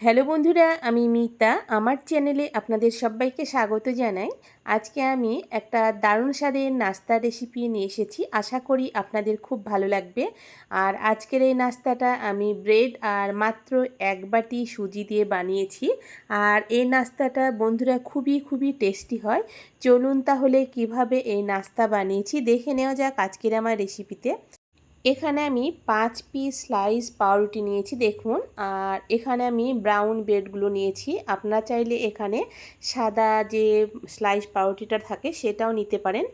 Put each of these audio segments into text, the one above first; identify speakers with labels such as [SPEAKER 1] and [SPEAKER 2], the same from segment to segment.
[SPEAKER 1] Hello বন্ধুরা, আমি মিতা। আমার চ্যানেলে আপনাদের সবাইকে স্বাগত জানাই। আজকে আমি একটা দারুণ স্বাদের নাস্তা রেসিপি নিয়ে এসেছি। আশা করি আপনাদের খুব ভালো লাগবে। আর আজকের এই নাস্তাটা আমি ব্রেড আর মাত্র এক বাটি সুজি দিয়ে বানিয়েছি। আর এই নাস্তাটা বন্ধুরা খুবই খুবই টেস্টি হয়। চলুন তাহলে কীভাবে এই নাস্তা বানিয়েছি, দেখে নেওয়া যাক আজকের আমার রেসিপিতে এখানে আমি পাঁচ পিস স্লাইস পাউরুটি নিয়েছি, দেখুন। আর এখানে আমি ব্রাউন ব্রেডগুলো নিয়েছি। আপনারা চাইলে এখানে সাদা যে স্লাইস পাউরুটিটা থাকে সেটাও নিতে পারেন।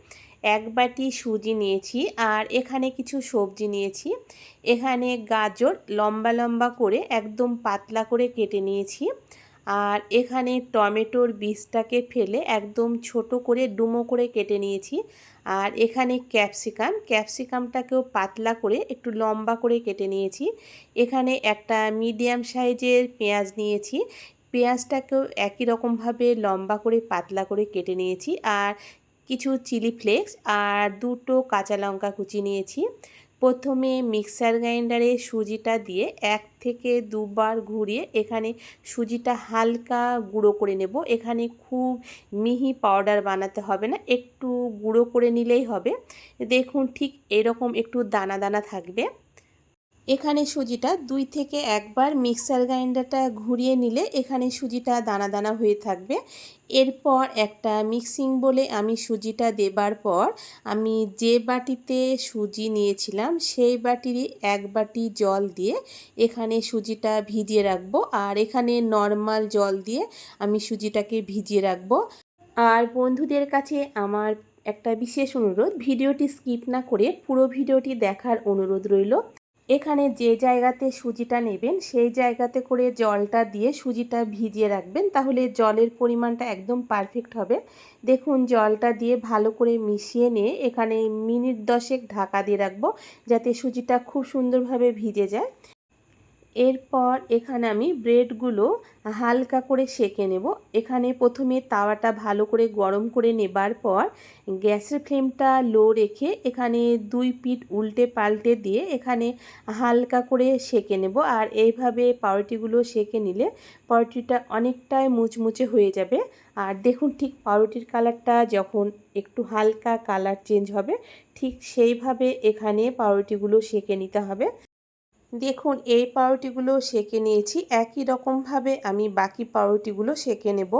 [SPEAKER 1] এক বাটি সুজি নিয়েছি আর এখানে কিছু সবজি নিয়েছি। এখানে গাজর লম্বা লম্বা করে একদম পাতলা করে কেটে নিয়েছি। আর এখানে টমেটোর বীজটাকে ফেলে একদম ছোট করে ডুমো করে কেটে নিয়েছি। আর এখানে ক্যাপসিকাম। ক্যাপসিকামটাকেও পাতলা করে একটু লম্বা করে কেটে নিয়েছি। এখানে একটা মিডিয়াম সাইজের পেঁয়াজ নিয়েছি। পেঁয়াজটাকেও একই রকমভাবে লম্বা করে পাতলা করে কেটে নিয়েছি। আর কিছু চিলি ফ্লেক্স আর দুটো কাঁচা লঙ্কা কুচি নিয়েছি। প্রথমে মিক্সার গ্রাইন্ডারে সুজিটা দিয়ে এক থেকে দুবার ঘুরিয়ে এখানে সুজিটা হালকা গুঁড়ো করে নেব। এখানে খুব মিহি পাউডার বানাতে হবে না, একটু গুঁড়ো করে নিলেই হবে। দেখুন ঠিক এরকম একটু দানা দানা থাকবে। এখানে সুজিটা দুই থেকে একবার মিক্সার গ্রাইন্ডারটা ঘুরিয়ে নিলে এখানে সুজিটা দানা দানা হয়ে থাকবে। এরপর একটা মিক্সিং বলে আমি সুজিটা দেবার পর আমি যে বাটিতে সুজি নিয়েছিলাম সেই বাটিরই এক বাটি জল দিয়ে এখানে সুজিটা ভিজিয়ে রাখব আর এখানে নর্মাল জল দিয়ে আমি সুজিটাকে ভিজিয়ে রাখব। আর বন্ধুদের কাছে আমার একটা বিশেষ অনুরোধ, ভিডিওটি স্কিপ না করে পুরো ভিডিওটি দেখার অনুরোধ রইল। এখানে যে জায়গাতে সুজিটা নেবেন, সেই জায়গাতে করে জলটা দিয়ে সুজিটা ভিজিয়ে রাখবেন, তাহলে জলের পরিমাণটা একদম পারফেক্ট হবে। দেখুন, জলটা দিয়ে ভালো করে মিশিয়ে নিয়ে এখানে মিনিট দশেক ঢাকা দিয়ে রাখব, যাতে সুজিটা খুব সুন্দরভাবে ভিজে যায়। এরপর এখানে আমি ব্রেডগুলো হালকা করে সেকে নেব। এখানে প্রথমে তাওয়াটা ভালো করে গরম করে নেবার পর গ্যাসের ফ্লেমটা লো রেখে এখানে দুই পিঠ উল্টে পাল্টে দিয়ে এখানে হালকা করে সেকে নেব। আর এইভাবে পাউরুটিগুলো সেকে নিলে পাউরুটিটা অনেকটাই মুচমুচে হয়ে যাবে। আর দেখুন ঠিক পাউরুটির কালারটা যখন একটু হালকা কালার চেঞ্জ হবে, ঠিক সেইভাবে এখানে পাউরুটিগুলো সেকে নিতে হবে। দেখুন, এই পাউরুটিগুলো সেকে নিয়েছি। একই রকমভাবে আমি বাকি পাউরুটিগুলো সেকে নেব।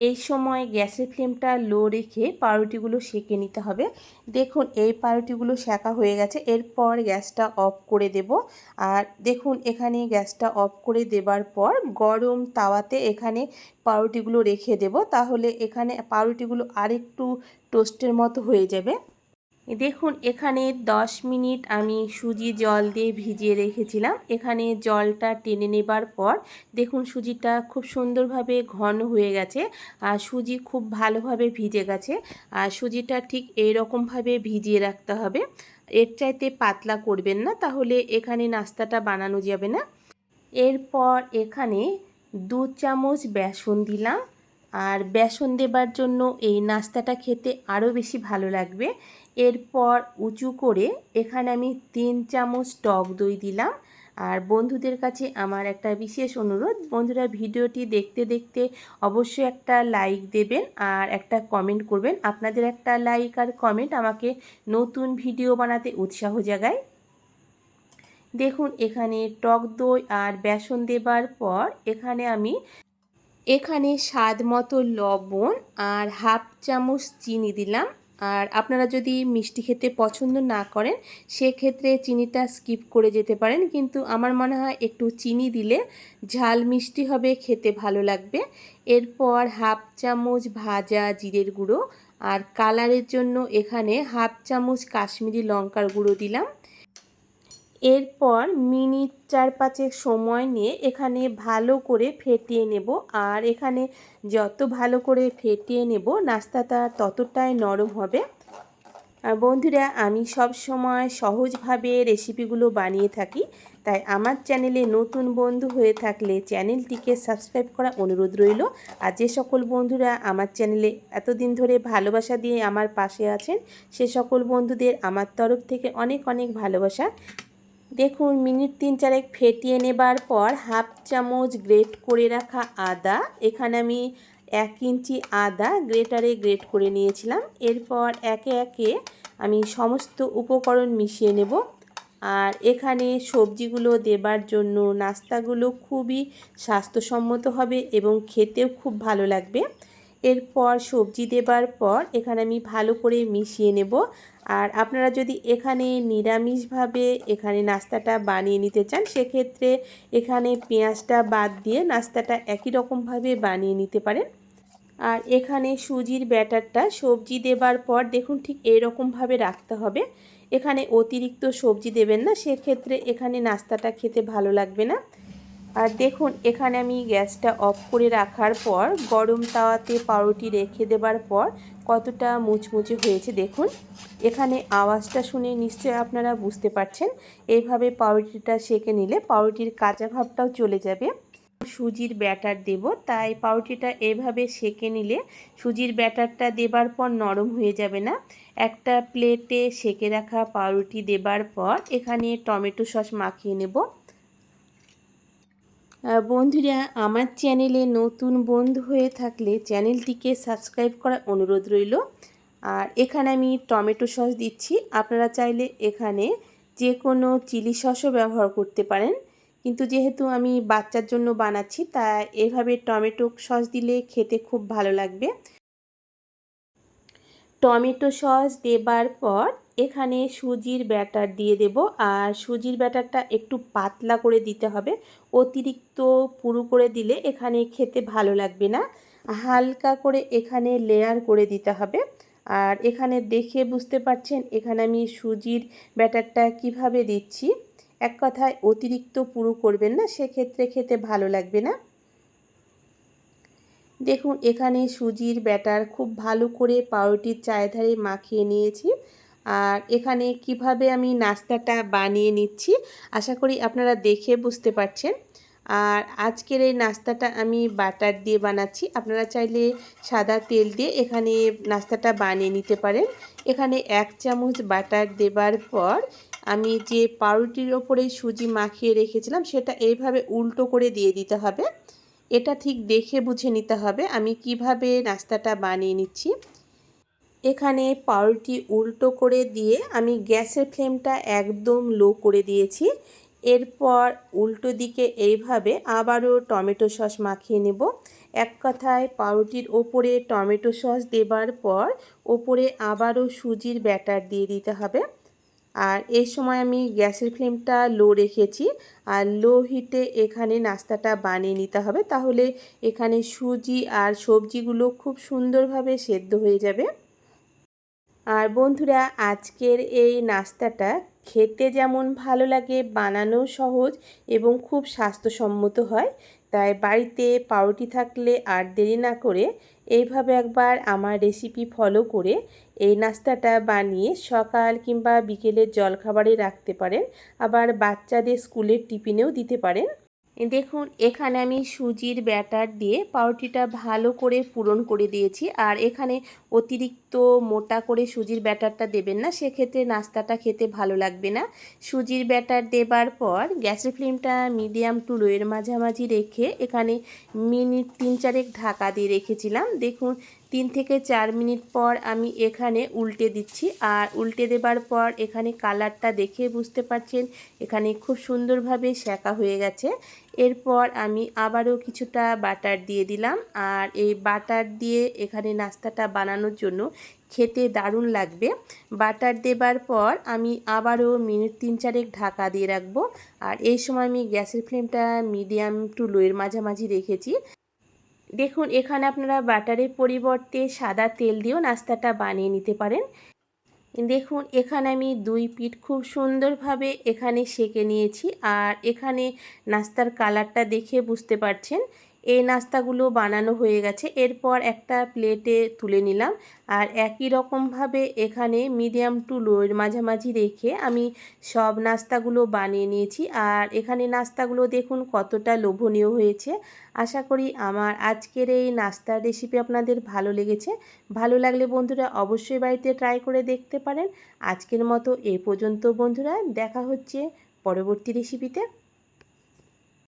[SPEAKER 1] এই সময় গ্যাসের ফ্লেমটা লো রেখে পাউরুটিগুলো সেকে নিতে হবে। দেখুন, এই পাউরুটিগুলো সেকা হয়ে গেছে। এরপর গ্যাসটা অফ করে দেব। আর দেখুন, এখানে গ্যাসটা অফ করে দেবার পর গরম তাওয়াতে এখানে পাউরুটিগুলো রেখে দেব। তাহলে এখানে পাউরুটিগুলো আরেকটু টোস্টের মতো হয়ে যাবে। দেখুন, এখানে 10 মিনিট আমি সুজি জল দিয়ে ভিজিয়ে রেখেছিলাম। এখানে জলটা টেনে নেবার পর দেখুন, সুজিটা খুব সুন্দরভাবে ঘন হয়ে গেছে আর সুজি খুব ভালোভাবে ভিজে গেছে। আর সুজিটা ঠিক এই রকমভাবে ভিজিয়ে রাখতে হবে। এর চাইতে পাতলা করবেন না, তাহলে এখানে নাস্তাটা বানানো যাবে না। এরপর এখানে দু চামচ বেসন দিলাম। আর বেসন দেবার জন্য এই নাস্তাটা খেতে আরও বেশি ভালো লাগবে। এরপর উঁচু করে এখানে আমি তিন চামচ টক দই দিলাম। আর বন্ধুদের কাছে আমার একটা বিশেষ অনুরোধ, বন্ধুরা ভিডিওটি দেখতে দেখতে অবশ্যই একটা লাইক দেবেন আর একটা কমেন্ট করবেন। আপনাদের একটা লাইক আর কমেন্ট আমাকে নতুন ভিডিও বানাতে উৎসাহ জাগায়। দেখুন, এখানে টক দই আর বেসন দেবার পর এখানে আমি, এখানে স্বাদ মতো লবণ আর হাফ চামচ চিনি দিলাম। আর আপনারা যদি মিষ্টি খেতে পছন্দ না করেন, সেক্ষেত্রে চিনিটা স্কিপ করে যেতে পারেন। কিন্তু আমার মনে হয় একটু চিনি দিলে ঝাল মিষ্টি হবে, খেতে ভালো লাগবে। এরপর হাফ চামচ ভাজা জিরের গুঁড়ো। আর কালারের জন্য এখানে হাফ চামচ কাশ্মীরি লঙ্কার গুঁড়ো দিলাম। এরপর মিনিট চার পাঁচেক সময় নিয়ে এখানে ভালো করে ফেটিয়ে নেব। আর এখানে যত ভালো করে ফেটিয়ে নেব, নাস্তাটা ততটাই নরম হবে। আর বন্ধুরা, আমি সব সময় সহজভাবে রেসিপিগুলো বানিয়ে থাকি। তাই আমার চ্যানেলে নতুন বন্ধু হয়ে থাকলে চ্যানেলটিকে সাবস্ক্রাইব করা অনুরোধ রইল। আর যে সকল বন্ধুরা আমার চ্যানেলে এতদিন ধরে ভালোবাসা দিয়ে আমার পাশে আছেন, সে সকল বন্ধুদের আমার তরফ থেকে অনেক অনেক ভালোবাসা। দেখুন, মিনিট তিন চারেক ফেটিয়ে নেবার পর হাফ চামচ গ্রেট করে রাখা আদা। এখানে আমি এক ইঞ্চি আদা গ্রেটারে গ্রেট করে নিয়েছিলাম। এরপর একে একে আমি সমস্ত উপকরণ মিশিয়ে নেব। আর এখানে সবজিগুলো দেবার জন্য নাস্তাগুলো খুবই স্বাস্থ্যসম্মত হবে এবং খেতেও খুব ভালো লাগবে। এরপর সবজি দেবার পর এখানে আমি ভালো করে মিশিয়ে নেব। আর আপনারা যদি এখানে নিরামিষভাবে এখানে নাস্তাটা বানিয়ে নিতে চান, সেক্ষেত্রে এখানে পেঁয়াজটা বাদ দিয়ে নাস্তাটা একই রকমভাবে বানিয়ে নিতে পারেন। আর এখানে সুজির ব্যাটারটা সবজি দেবার পর দেখুন ঠিক এরকমভাবে রাখতে হবে। এখানে অতিরিক্ত সবজি দেবেন না, সেক্ষেত্রে এখানে নাস্তাটা খেতে ভালো লাগবে না। আর দেখুন, এখানে আমি গ্যাসটা অফ করে রাখার পর, গরম তাওয়াতে পাউরুটি রেখে দেবার পর কতটা মুচমুচে হয়েছে দেখুন। এখানে আওয়াজটা শুনে নিশ্চয় আপনারা বুঝতে পারছেন। এইভাবে পাউরুটিটা সেকে নিলে পাউরুটির কাঁচা ভাবটাও চলে যাবে। সুজির ব্যাটার দেব, তাই পাউরুটিটা এভাবে সেকে নিলে সুজির ব্যাটারটা দেবার পর নরম হয়ে যাবে না। একটা প্লেটে সেকে রাখা পাউরুটি দেবার পর এখানে টমেটো সস মাখিয়ে নেব। বন্ধুরা, আমার চ্যানেলে নতুন বন্ধু হয়ে থাকলে চ্যানেলটিকে সাবস্ক্রাইব করার অনুরোধ রইল। আর এখানে আমি টমেটো সস দিচ্ছি। আপনারা চাইলে এখানে যে কোনো চিলি সসও ব্যবহার করতে পারেন। কিন্তু যেহেতু আমি বাচ্চার জন্য বানাচ্ছি তা এভাবে টমেটো সস দিলে খেতে খুব ভালো লাগবে। টমেটো সস দেবার পর এখানে সুজির ব্যাটার দিয়ে দেব। আর সুজির ব্যাটারটা একটু পাতলা করে দিতে হবে। অতিরিক্ত পুরু করে দিলে এখানে খেতে ভালো লাগবে না। হালকা করে এখানে লেয়ার করে দিতে হবে। আর এখানে দেখে বুঝতে পারছেন এখানে আমি সুজির ব্যাটারটা কীভাবে দিচ্ছি। এক কথায় অতিরিক্ত পুরু করবেন না, সেক্ষেত্রে খেতে ভালো লাগবে না। দেখুন, এখানে সুজির ব্যাটার খুব ভালো করে পাউরুটির চায়ের ধারে মাখিয়ে নিয়েছি। আর এখানে কীভাবে আমি নাস্তাটা বানিয়ে নিচ্ছি, আশা করি আপনারা দেখে বুঝতে পারছেন। আর আজকের এই নাস্তাটা আমি বাটার দিয়ে বানাচ্ছি। আপনারা চাইলে সাদা তেল দিয়ে এখানে নাস্তাটা বানিয়ে নিতে পারেন। এখানে এক চামচ বাটার দেবার পর আমি যে পাউরুটির ওপরে সুজি মাখিয়ে রেখেছিলাম, সেটা এইভাবে উল্টো করে দিয়ে দিতে হবে। এটা ঠিক দেখে বুঝে নিতে হবে। আমি কীভাবে নাস্তাটা বানিয়ে নিচ্ছি? এখানে পাউরুটি উল্টো করে দিয়ে আমি গ্যাসের ফ্লেমটা একদম লো করে দিয়েছি। এরপর উল্টো দিকে এইভাবে আবারও টমেটো সস মাখিয়ে নেব। এক কথায় পাউরুটির ওপরে টমেটো সস দেবার পর ওপরে আবারও সুজির ব্যাটার দিয়ে দিতে হবে। আর এই সময় আমি গ্যাসের ফ্লেমটা লো রেখেছি। আর লো হিটে এখানে নাস্তাটা বানিয়ে নিতে হবে। তাহলে এখানে সুজি আর সবজিগুলো খুব সুন্দরভাবে সেদ্ধ হয়ে যাবে। আর বন্ধুরা, আজকের এই নাস্তাটা খেতে যেমন ভালো লাগে বানানো সহজ এবং খুব স্বাস্থ্যসম্মত হয়। তাই বাড়িতে পাউরুটি থাকলে আর দেরি না করে এইভাবে একবার আমার রেসিপি ফলো করে এই নাস্তাটা বানিয়ে সকাল কিংবা বিকেলের জলখাবারে রাখতে পারেন। আবার বাচ্চাদের স্কুলের টিফিনেও দিতে পারেন। দেখুন, এখানে আমি সুজির ব্যাটার দিয়ে পাউরুটিটা ভালো করে পূরণ করে দিয়েছি। আর এখানে অতিরিক্ত মোটা করে সুজির ব্যাটারটা দেবেন না, সেক্ষেত্রে নাস্তাটা খেতে ভালো লাগবে না। সুজির ব্যাটার দেবার পর গ্যাসের ফ্লেমটা মিডিয়াম টু লোয়ের মাঝামাঝি রেখে এখানে মিনিট তিন চারেক ঢাকা দিয়ে রেখেছিলাম। দেখুন, তিন থেকে চার মিনিট পর আমি এখানে উল্টে দিচ্ছি আর উল্টে দেবার পর এখানে কালারটা দেখে বুঝতে পারছেন, এখানে খুব সুন্দরভাবে শেখা হয়ে গেছে। এরপর আমি আবারও কিছুটা বাটার দিয়ে দিলাম আর এই বাটার দিয়ে এখানে নাস্তাটা বানানোর জন্য খেতে দারুণ লাগবে। বাটার দেবার পর আমি আবারও মিনিট তিন চারেক ঢাকা দিয়ে রাখব। আর এই সময় আমি গ্যাসের ফ্লেমটা মিডিয়াম টু লোয়ের মাঝামাঝি রেখেছি। দেখুন, এখানে আপনারা বাটারের পরিবর্তে সাদা তেল দিয়েও নাস্তাটা বানিয়ে নিতে পারেন। দেখুন, এখানে আমি দুই পিঠ খুব সুন্দরভাবে এখানে সেকে নিয়েছি। আর এখানে নাস্তার কালারটা দেখে বুঝতে পারছেন। এই নাস্তাগুলো বানানো হয়ে গেছে। এরপর একটা প্লেটে তুলে নিলাম। আর একই রকমভাবে এখানে মিডিয়াম টু লোয়ের মাঝামাঝি রেখে আমি সব নাস্তাগুলো বানিয়ে নিয়েছি। আর এখানে নাস্তাগুলো দেখুন কতটা লোভনীয় হয়েছে। আশা করি আমার আজকের এই নাস্তার রেসিপি আপনাদের ভালো লেগেছে। ভালো লাগলে বন্ধুরা অবশ্যই বাড়িতে ট্রাই করে দেখতে পারেন। আজকের মতো এ পর্যন্ত বন্ধুরা, দেখা হচ্ছে পরবর্তী রেসিপিতে